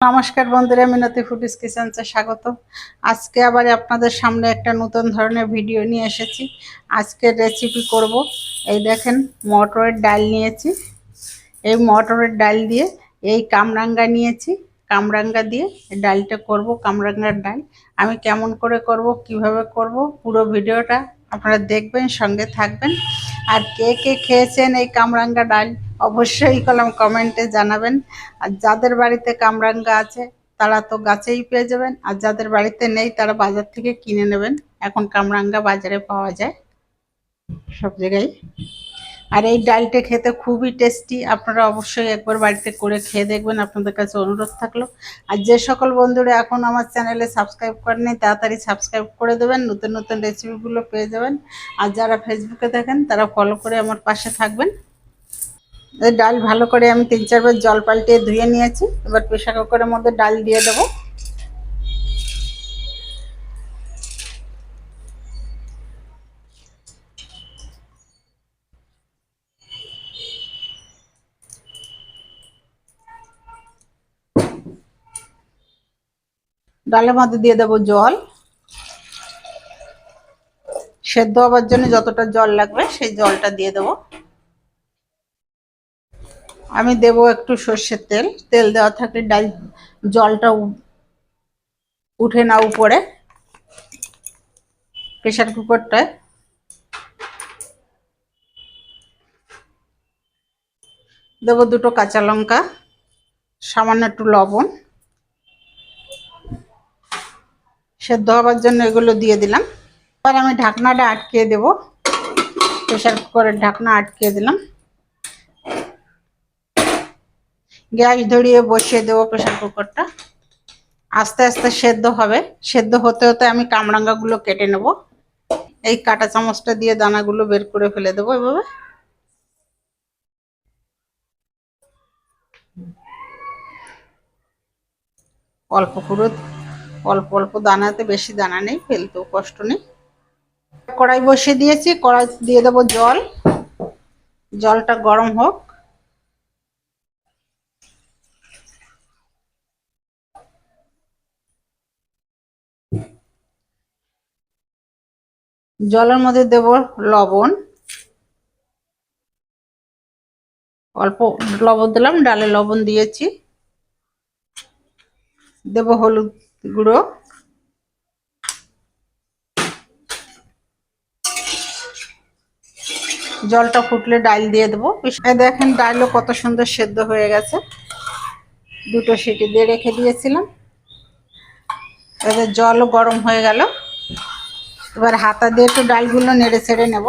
নমস্কার বন্ধুরা, মিনতি ফুডিস কিচেন্সে স্বাগত আজকে আবার আপনাদের সামনে একটা নতুন ধরনের ভিডিও নিয়ে এসেছি। আজকের রেসিপি করব। এই দেখেন, মটরের ডাল নিয়েছি। এই মটরের ডাল দিয়ে এই কামরাঙ্গা নিয়েছি। কামরাঙ্গা দিয়ে ডালটা করব, কামরাঙ্গার ডাল। আমি কেমন করে করব, কীভাবে করব, পুরো ভিডিওটা আপনারা দেখবেন, সঙ্গে থাকবেন। আর কে কে খেয়েছেন এই কামরাঙ্গা ডাল? অবশ্যই কলম কমেন্টে জানাবেন। আর যাদের বাড়িতে কামরাঙ্গা আছে, তারা তো গাছেই পেয়ে যাবেন। আর যাদের বাড়িতে নেই, তারা বাজার থেকে কিনে নেবেন। এখন কামরাঙ্গা বাজারে পাওয়া যায় সব জায়গায়। আর এই ডালটা খেতে খুবই টেস্টি। আপনারা অবশ্যই একবার বাড়িতে করে খেয়ে দেখবেন। আপনাদের কাছে অনুরোধ থাকল। আর যে সকল বন্ধুরা এখন আমার চ্যানেলে সাবস্ক্রাইব করেনি তাড়াতাড়ি সাবস্ক্রাইব করে দেবেন। নতুন নতুন রেসিপিগুলো পেয়ে যাবেন। আর যারা ফেসবুকে দেখেন, তারা ফলো করে আমার পাশে থাকবেন। ডাল ভালো করে আমি তিন চারবার জল পাল্টিয়ে ধুয়ে নিয়েছি। এবার প্রেশার কুকারের মধ্যে ডাল দিয়ে দেবো। ডালের মধ্যে দিয়ে দেবো জল। সেদ্ধ হবার জন্য যতটা জল লাগবে, সেই জলটা দিয়ে দেবো। আমি দেব একটু সর্ষের তেল। তেল দেওয়া থাকলে ডাল জলটা উঠে না উপরে। প্রেশার কুকারটায়। দেবো দুটো কাঁচা লঙ্কা, সামান্য একটু লবণ। সেদ্ধ হবার জন্য এগুলো দিয়ে দিলাম। এবার আমি ঢাকনাটা আটকে দেব। প্রেশার কুকারের ঢাকনা আটকে দিলাম। গ্যাস ধরিয়ে বসিয়ে দেবো প্রেশার কুকারটা। আস্তে আস্তে সেদ্ধ হবে। সেদ্ধ হতে হতে আমি কামরাঙ্গাগুলো কেটে নেব। এই কাটা চামচটা দিয়ে দানাগুলো বের করে ফেলে দেবো এভাবে। অল্প করে অল্প অল্প দানাতে বেশি দানা নেই, ফেলতেও কষ্ট নেই। কড়াই বসিয়ে দিয়েছি, কড়াই দিয়ে দেবো জল। জলটা গরম হোক। জলের মধ্যে দেব লবণ। অল্প লবণ দিলাম, ডালে লবণ দিয়েছি। দেব হলুদ গুঁড়ো। জলটা ফুটলে ডাল দিয়ে দেবো। দেখেন ডালও কত সুন্দর সেদ্ধ হয়ে গেছে। দুটো সিটি দিয়ে রেখে দিয়েছিলাম। এবার জলও গরম হয়ে গেল। এবার হাতা দিয়ে একটু ডালগুলো নেড়ে ছেড়ে নেব।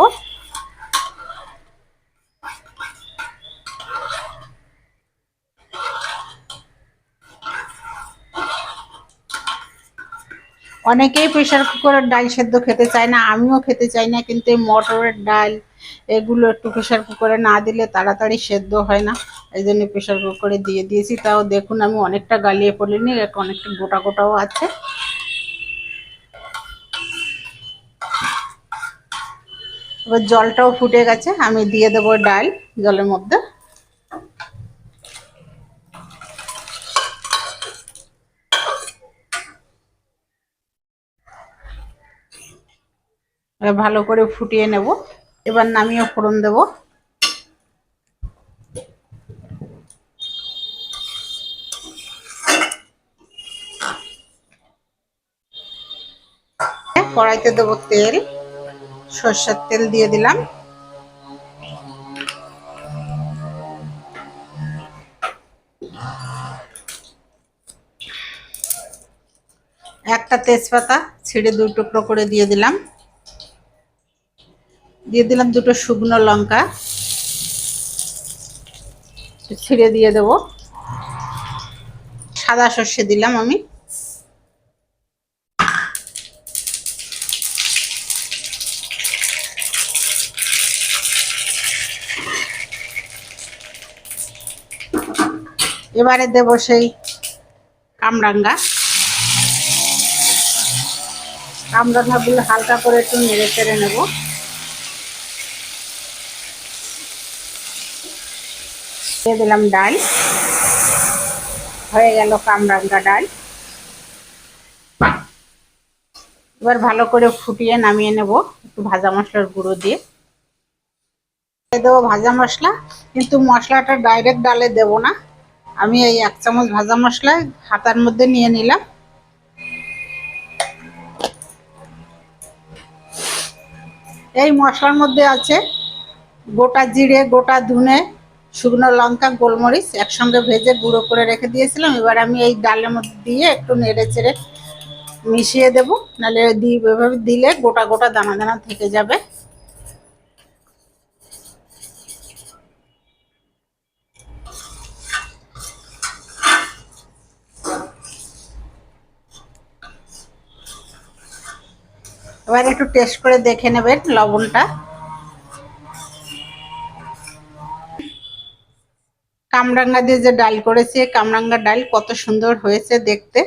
অনেকেই প্রেশার কুকারের ডাল সেদ্ধ খেতে চায় না, আমিও খেতে চাই না, কিন্তু এই মটরের ডাল, এগুলো একটু প্রেশার কুকারে না দিলে তাড়াতাড়ি সেদ্ধ হয় না। এই জন্য প্রেশার কুকারে দিয়ে দিয়েছি। তাও দেখুন আমি অনেকটা গালিয়ে পড়িনি, অনেকটা গোটা গোটাও আছে। এবার জলটাও ফুটে গেছে, আমি দিয়ে দেবো ডাল জলের মধ্যে। ভালো করে ফুটিয়ে নেব, এবার নামিয়ে ফোড়ন দেব। কড়াইতে দেবো তেল। সর্ষের তেল দিয়ে দিলাম। একটা তেজপাতা ছিঁড়ে দু টুকরো করে দিয়ে দিলাম। দিয়ে দিলাম দুটো শুকনো লঙ্কা। ছিঁড়ে দিয়ে দেব। সাদা সর্ষে দিলাম আমি। এবারে দেব সেই কামরাঙ্গা। কামরাঙ্গাগুলো হালকা করে একটু নেড়ে চেড়ে নেব। দিলাম ডাল। হয়ে গেল কামরাঙ্গা ডাল। এবার ভালো করে ফুটিয়ে নামিয়ে নেব একটু ভাজা মশলার গুঁড়ো দিয়ে। দেবো ভাজা মশলা, কিন্তু মশলাটা ডাইরেক্ট ডালে দেব না। আমি এই এক চামচ ভাজা মশলা হাতার মধ্যে নিয়ে নিলাম। এই মশলার মধ্যে আছে গোটা জিরে, গোটা ধুনে, শুকনো লঙ্কা, গোলমরিচ একসঙ্গে ভেজে গুঁড়ো করে রেখে দিয়েছিলাম। এবার আমি এই ডালের মধ্যে দিয়ে একটু নেড়ে চেড়ে মিশিয়ে দেবো। নাহলে এভাবে দিলে গোটা গোটা দানা দানা থেকে যাবে। এবার একটু টেস্ট করে দেখে নেবেন লবণটা। কামরাঙ্গা দিয়ে যে ডাল করেছি কামরাঙ্গা ডাল কত সুন্দর হয়েছে দেখতে।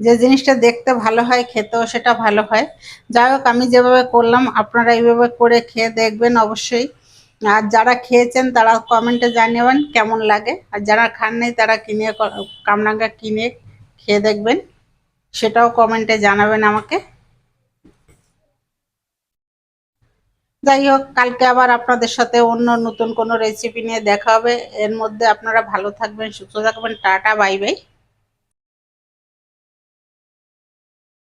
যে জিনিসটা দেখতে ভালো হয়, খেতেও সেটা ভালো হয়। যাই হোক, আমি যেভাবে করলাম, আপনারা এইভাবে করে খেয়ে দেখবেন অবশ্যই। আর যারা খেয়েছেন, তারা কমেন্টে জানাবেন কেমন লাগে। আর যারা খান নেই, তারা কিনে কামরাঙ্গা কিনে খেয়ে দেখবেন। সেটাও কমেন্টে জানাবেন আমাকে। যাই হোক, কালকে আবার আপনাদের সাথে অন্য নতুন কোনো রেসিপি নিয়ে দেখা হবে। এর মধ্যে আপনারা ভালো থাকবেন, সুস্থ থাকবেন। Tata, bye bye.